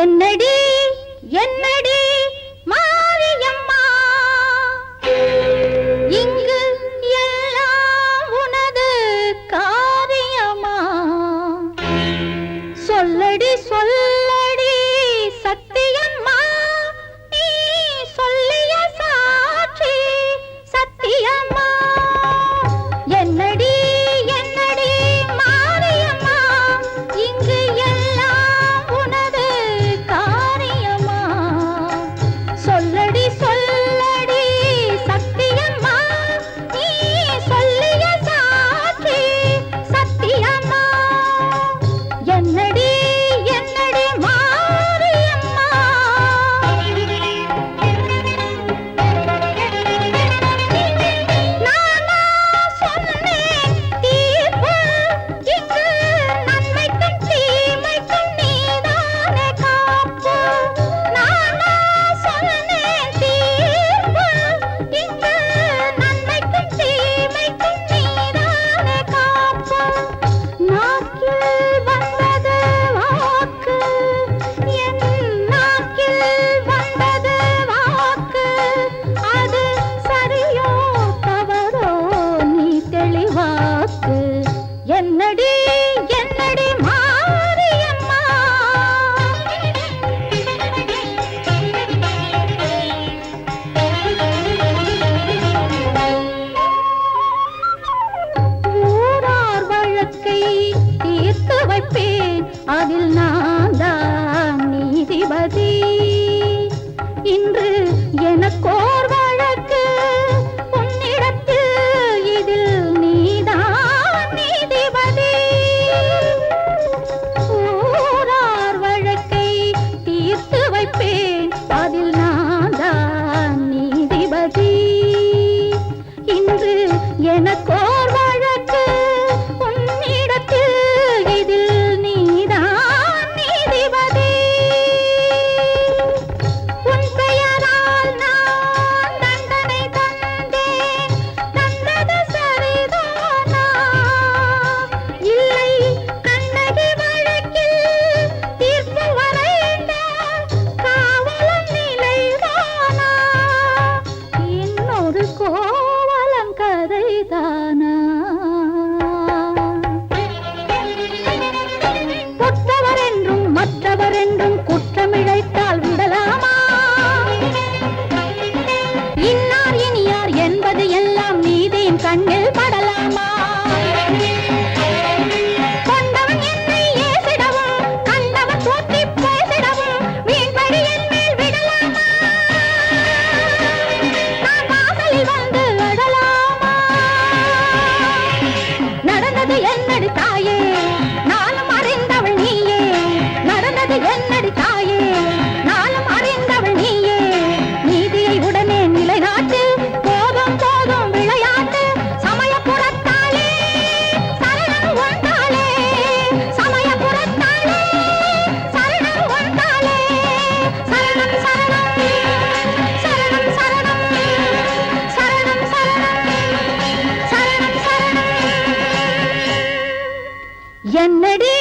என்னடி என்ன அதில் நான்தான் நீதிபதி. இன்று எனக்கோர் பார்ப்பது எல்லாம் நீதியின் கண்ணில் படலாமா? கண்டவன் தூக்கி நடந்தது என்னடி தாயே? என்னடே